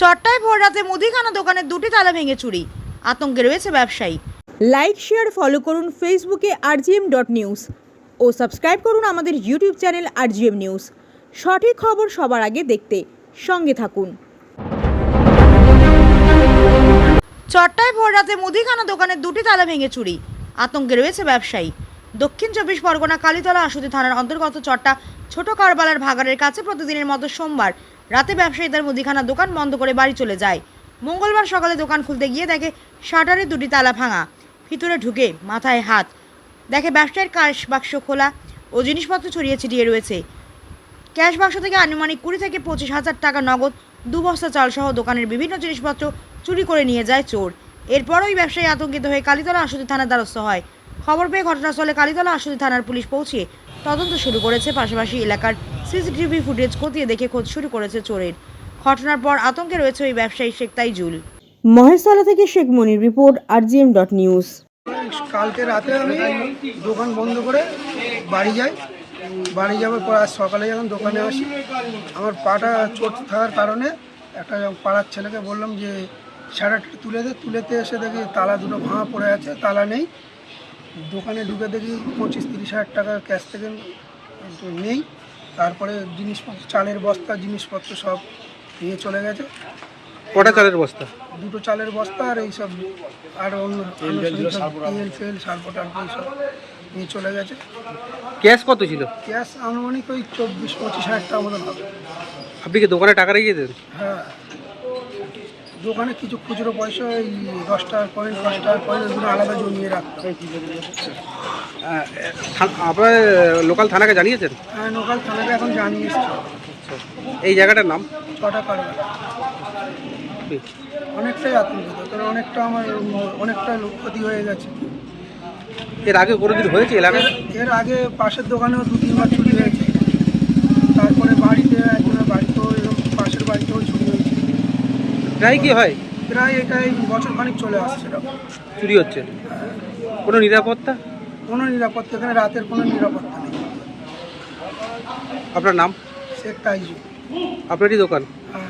চট্টায় ভোর রাতে মুদিখানা দোকানের দুটি তালা ভেঙে চুরি। আতঙ্কে রয়েছে ব্যবসায়ী। লাইক শেয়ার ফলো করুন ফেসবুকে আরজিএম ডট নিউজ ও সাবস্ক্রাইব করুন আমাদের ইউটিউব চ্যানেল আরজিএম নিউজ সঠিক খবর সবার আগে দেখতে সঙ্গে থাকুন। চট্টায় ভোর রাতে মুদিখানা দোকানের দুটি তালা ভেঙে চুরি। আতঙ্কে রয়েছে ব্যবসায়ী। দক্ষিণ চব্বিশ পরগনা কালীতলা আশুতি থানার অন্তর্গত চট্টা ছোট কারবালার ভাগাড়ের কাছে প্রতিদিনের মতো সোমবার রাতে ব্যবসায়ীদের মুদিখানা দোকান বন্ধ করে বাড়ি চলে যায়। মঙ্গলবার সকালে দোকান খুলতে গিয়ে দেখে শাটারে দুটি তালা ভাঙা। ভিতরে ঢুকে মাথায় হাত। দেখে ব্যবসায়ীর কাশ বাক্স খোলা ও জিনিসপত্র ছড়িয়ে ছিটিয়ে রয়েছে। ক্যাশ বাক্স থেকে আনুমানিক কুড়ি থেকে পঁচিশ হাজার টাকা নগদ দু বস্তা চাল সহ দোকানের বিভিন্ন জিনিসপত্র চুরি করে নিয়ে যায় চোর। এরপর ওই ব্যবসায়ী আতঙ্কিত হয়ে কালীতলা আশুতি থানার দ্বারস্থ হয়। খবর পেয়ে ঘটনাস্থলে কালীতলা আশুতি থানার পুলিশ পৌঁছে তদন্ত শুরু করেছে পাশাপাশি এলাকার সিসিটিভি ফুটেজ খতিয়ে দেখে খোঁজ শুরু করেছে চোরের। ঘটনার পর আতঙ্কে রয়েছে ওই ব্যবসায়ী শেখ তাইজুল। মহেশতলা থেকে Sheikh Monir report RGM dot news. কালকে রাতে আমি দোকান বন্ধ করে বাড়ি যাই। বাড়ি যাওয়ার পর আজ সকালে যখন দোকানে আসি আমার পাটা চোট থাকার কারণে একটা পাড়ার ছেলেকে বললাম যে শাটারটা তুলে দে। তুলেতে এসে দেখি তালা দুটো ভাঙা পড়ে আছে তালা নেই। দোকানে ঢুকে দেখি পঁচিশ তিরিশ হাজার টাকা ক্যাশ থেকে নেই। তারপরে জিনিসপত্র চালের বস্তা জিনিসপত্র সব নিয়ে চলে গেছে। কটা চালের বস্তা? দুটো চালের বস্তা আর এইসব আর অন্য তেল ফেল সার্পো টার্পো এইসব নিয়ে চলে গেছে। ক্যাশ কত ছিল? ক্যাশ আনুমানিক ওই চব্বিশ পঁচিশ হাজার টাকা মতন হবে। আপনি কি দোকানে টাকা রেখে দেন হ্যাঁ। দোকানে কিছু খুচরো পয়সা ওই দশ টাকার পয়েন্ট পাঁচ টাকার পয়েন্ট ওগুলো আলাদা জমিয়ে রাখতাম। আপনার লোকাল থানাকে জানিয়েছেন? হ্যাঁ লোকাল থানাকে এখন জানিয়ে এসছি। এই জায়গাটার নাম? ছটা কারবার। অনেকটাই আতঙ্কিত কারণ অনেকটা আমার অনেকটা ক্ষতি হয়ে গেছে। এর আগে কোনোদিন হয়েছে এলাকায়? এর আগে পাশের দোকানেও দু তিনবার চুরি হয়েছে। তারপরে বাড়িতে একজনের বাড়িতেও এরকম পাশের বাড়িতেও চুরি হয়েছে প্রায় কি হয়? প্রায় এটাই বছর খানিক চলে আসছে। এরকম চুরি হচ্ছে? কোনো নিরাপত্তা? কোনো নিরাপত্তা এখানে রাতের কোনো নিরাপত্তা নেই। আপনার নাম? শেখ তাইজু। আপনারই দোকান? হ্যাঁ।